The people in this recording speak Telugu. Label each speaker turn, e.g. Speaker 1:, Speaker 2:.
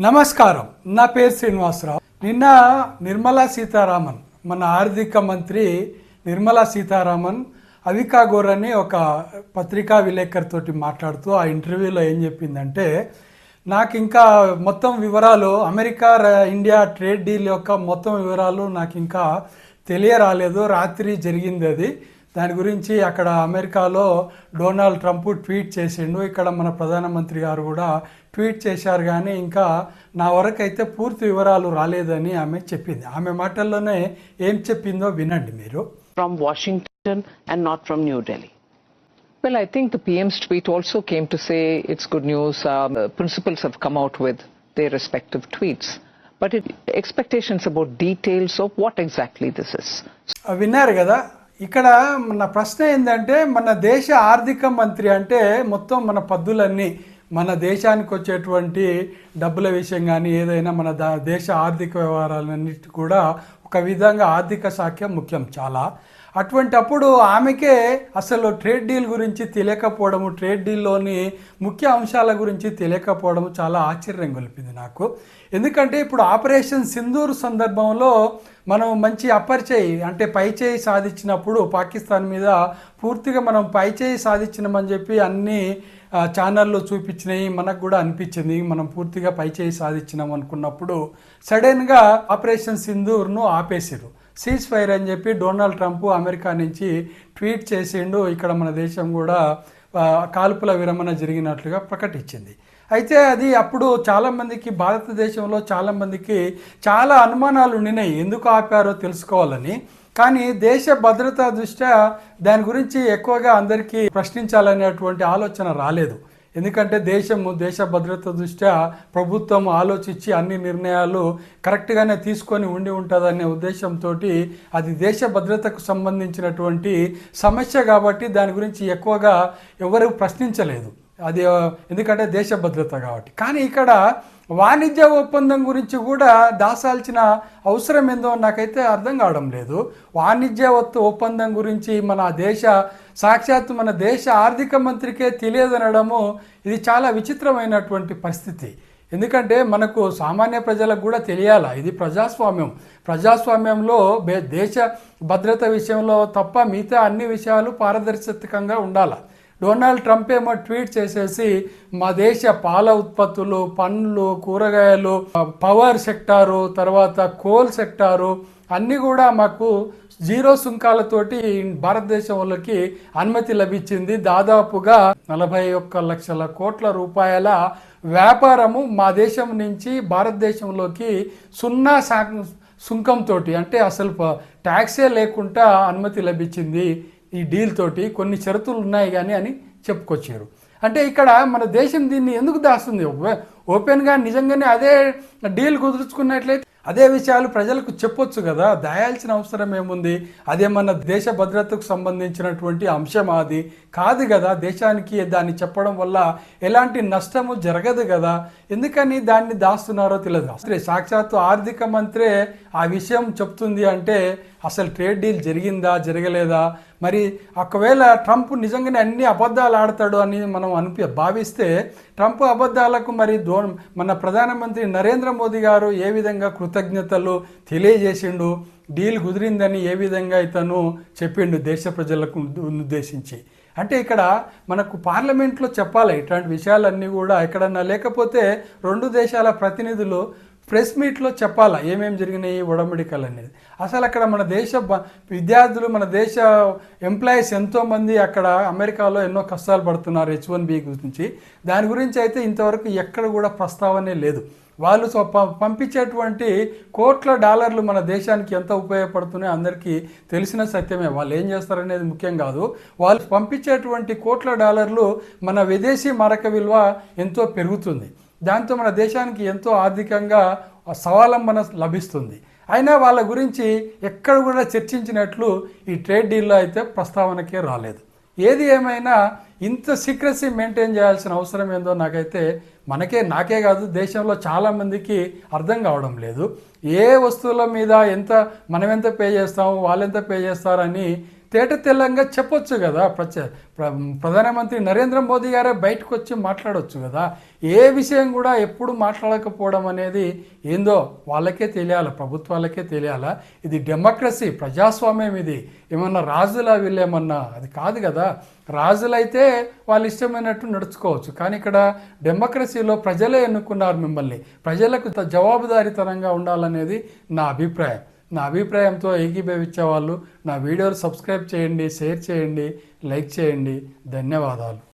Speaker 1: నమస్కారం. నా పేరు శ్రీనివాసరావు. నిన్న నిర్మలా సీతారామన్ మన ఆర్థిక మంత్రి నిర్మలా సీతారామన్ అవికా గోర్ అని ఒక పత్రికా విలేకరితోటి మాట్లాడుతూ ఆ ఇంటర్వ్యూలో ఏం చెప్పిందంటే నాకు ఇంకా మొత్తం వివరాలు అమెరికా ఇండియా ట్రేడ్ డీల్ యొక్క మొత్తం వివరాలు నాకు ఇంకా తెలియరాలేదు. రాత్రి జరిగింది అది. దాని గురించి అక్కడ అమెరికాలో డొనాల్డ్ ట్రంప్ ట్వీట్ చేసిండు ఇక్కడ మన ప్రధానమంత్రి గారు కూడా ట్వీట్ చేశారు కానీ ఇంకా నా వరకు అయితే పూర్తి వివరాలు రాలేదని ఆమె చెప్పింది ఆమె మాటల్లోనే ఏం చెప్పిందో వినండి మీరు
Speaker 2: Washington and not from New Delhi.
Speaker 3: Well, I think the PM's tweet also came to say it's good news. Um, uh, principals have come out with their respective tweets. But it, expectations about details of what exactly this is.
Speaker 1: విన్నారు కదా ఇక్కడ మన ప్రశ్న ఏంటంటే మన దేశ ఆర్థిక మంత్రి అంటే మొత్తం మన పద్దులన్నీ మన దేశానికి వచ్చేటువంటి డబ్బుల విషయం కానీ ఏదైనా మన దేశ ఆర్థిక వ్యవహారాలన్నిటి కూడా ఒక విధంగా ఆర్థిక శాఖ ముఖ్యం చాలా. అటువంటి అప్పుడు ఆమెకే అసలు ట్రేడ్ డీల్ గురించి తెలియకపోవడము ట్రేడ్ డీల్లోని ముఖ్య అంశాల గురించి తెలియకపోవడం చాలా ఆశ్చర్యం గొలిపింది నాకు. ఎందుకంటే ఇప్పుడు ఆపరేషన్ సింధూర్ సందర్భంలో మనం మంచి అప్పర్ చేయి అంటే పై చేయి సాధించినప్పుడు పాకిస్తాన్ మీద పూర్తిగా మనం పై చేయి సాధించినామని చెప్పి అన్ని ఛానల్లో చూపించినాయి మనకు కూడా అనిపించింది. మనం పూర్తిగా పై చేయి సాధించినాం అనుకున్నప్పుడు సడన్గా ఆపరేషన్ సింధూర్ను ఆపేసారు సీజ్ ఫైర్ అని చెప్పి డొనాల్డ్ ట్రంప్ అమెరికా నుంచి ట్వీట్ చేసిండు. ఇక్కడ మన దేశం కూడా కాల్పుల విరమణ జరిగినట్లుగా ప్రకటించింది. అయితే అది అప్పుడు చాలామందికి భారతదేశంలో చాలామందికి చాలా అనుమానాలు ఉండినాయి. ఎందుకు ఆపారో తెలుసుకోవాలని. కానీ దేశ భద్రతా దృష్ట్యా దాని గురించి ఎక్కువగా అందరికీ ప్రశ్నించాలనేటువంటి ఆలోచన రాలేదు. ఎందుకంటే దేశము దేశ భద్రత దృష్ట్యా ప్రభుత్వం ఆలోచించి అన్ని నిర్ణయాలు కరెక్ట్గానే తీసుకొని ఉండి ఉంటుందనే ఉద్దేశంతో అది దేశ భద్రతకు సంబంధించినటువంటి సమస్య కాబట్టి దాని గురించి ఎక్కువగా ఎవరు ప్రశ్నించలేదు. అది ఎందుకంటే దేశ భద్రత కాబట్టి. కానీ ఇక్కడ వాణిజ్య ఒప్పందం గురించి కూడా దాసాల్సిన అవసరం ఏందో నాకైతే అర్థం కావడం లేదు. వాణిజ్య ఒప్పందం గురించి మన దేశ సాక్షాత్ మన దేశ ఆర్థిక మంత్రికే తెలియదనడము ఇది చాలా విచిత్రమైనటువంటి పరిస్థితి. ఎందుకంటే మనకు సామాన్య ప్రజలకు కూడా తెలియాల? ఇది ప్రజాస్వామ్యం. ప్రజాస్వామ్యంలో దేశ భద్రత విషయంలో తప్ప మిగతా అన్ని విషయాలు పారదర్శకంగా ఉండాలి? డొనాల్డ్ ట్రంప్ ఏమో ట్వీట్ చేసేసి మా దేశ పాల ఉత్పత్తులు పండ్లు కూరగాయలు పవర్ సెక్టారు తర్వాత కోల్ సెక్టారు అన్నీ కూడా మాకు జీరో సుంకాలతోటి భారతదేశం వాళ్ళకి అనుమతి లభించింది. దాదాపుగా నలభై ఒక్క లక్షల కోట్ల రూపాయల వ్యాపారము మా దేశం నుంచి భారతదేశంలోకి సున్నా శా సుంకంతో అంటే అసలు ట్యాక్సే లేకుండా అనుమతి లభించింది. ఈ డీల్ తోటి కొన్ని షరతులు ఉన్నాయి కానీ అని చెప్పుకొచ్చారు. అంటే ఇక్కడ మన దేశం దీన్ని ఎందుకు దాస్తుంది? ఓపెన్గా నిజంగానే అదే డీల్ కుదుర్చుకున్నట్లయితే అదే విషయాలు ప్రజలకు చెప్పొచ్చు కదా. దాయాల్సిన అవసరం ఏముంది? అదే మన దేశ భద్రతకు సంబంధించినటువంటి అంశం అది. కాదు కదా దేశానికి దాన్ని చెప్పడం వల్ల ఎలాంటి నష్టము జరగదు కదా. ఎందుకని దాన్ని దాస్తున్నారో తెలియదు అసలు సాక్షాత్తు ఆర్థిక మంత్రే ఆ విషయం చెప్తుంది అంటే అసలు ట్రేడ్ డీల్ జరిగిందా జరగలేదా? మరి ఒకవేళ ట్రంప్ నిజంగానే అన్ని అబద్ధాలు ఆడతాడు అని మనం అనిపి భావిస్తే ట్రంప్ అబద్ధాలకు మరి దో మన ప్రధానమంత్రి నరేంద్ర మోదీ గారు ఏ విధంగా కృతజ్ఞతలు తెలియజేసిండు డీల్ కుదిరిందని ఏ విధంగా ఇతను చెప్పిండు దేశ ప్రజలకు ఉద్దేశించి. అంటే ఇక్కడ మనకు పార్లమెంట్లో చెప్పాలి ఇట్లాంటి విషయాలన్నీ కూడా ఎక్కడన్నా లేకపోతే రెండు దేశాల ప్రతినిధులు ప్రెస్ మీట్లో చెప్పాలా? ఏమేమి జరిగినాయి? ఉడంబడికలు అనేది. అసలు అక్కడ మన దేశ విద్యార్థులు మన దేశ ఎంప్లాయీస్ ఎంతోమంది అక్కడ అమెరికాలో ఎన్నో కష్టాలు పడుతున్నారు హెచ్ వన్ బి గురించి. దాని గురించి అయితే ఇంతవరకు ఎక్కడ కూడా ప్రస్తావనే లేదు. వాళ్ళు సో పంపించేటువంటి కోట్ల డాలర్లు మన దేశానికి ఎంత ఉపయోగపడుతున్నాయో అందరికీ తెలిసిన సత్యమే. వాళ్ళు ఏం చేస్తారనేది ముఖ్యం కాదు. వాళ్ళు పంపించేటువంటి కోట్ల డాలర్లు మన విదేశీ మారక విలువ ఎంతో పెరుగుతుంది. దాంతో మన దేశానికి ఎంతో ఆర్థికంగా స్వావలంబన లభిస్తుంది. అయినా వాళ్ళ గురించి ఎక్కడ కూడా చర్చించినట్లు ఈ ట్రేడ్ డీల్లో అయితే ప్రస్తావనకే రాలేదు. ఏది ఏమైనా ఇంత సీక్రసీ మెయింటైన్ చేయాల్సిన అవసరం ఏందో నాకైతే మనకే నాకే కాదు దేశంలో చాలామందికి అర్థం కావడం లేదు. ఏ వస్తువుల మీద ఎంత మనం ఎంత పే చేస్తాము వాళ్ళు ఎంత పే చేస్తారని తేట తెల్లంగా చెప్పొచ్చు కదా. ప్రచ ప్ర- ప్రధానమంత్రి నరేంద్ర మోదీ గారే బయటకు వచ్చి మాట్లాడవచ్చు కదా. ఏ విషయం కూడా ఎప్పుడు మాట్లాడకపోవడం అనేది ఏందో వాళ్ళకే తెలియాలి ప్రభుత్వాలకే తెలియాలా? ఇది డెమోక్రసీ ప్రజాస్వామ్యం ఇది. ఏమన్నా రాజులా వీళ్ళేమన్నా? అది కాదు కదా. రాజులైతే వాళ్ళు ఇష్టమైనట్టు నడుచుకోవచ్చు. కానీ ఇక్కడ డెమోక్రసీలో ప్రజలే ఎన్నుకున్నారు మిమ్మల్ని. ప్రజలకు త- జవాబుదారీతనంగా ఉండాలనేది నా అభిప్రాయం. నా అభిప్రాయంతో ఏకీభవించే వాళ్ళు నా వీడియోలు సబ్స్క్రైబ్ చేయండి షేర్ చేయండి లైక్ చేయండి. ధన్యవాదాలు.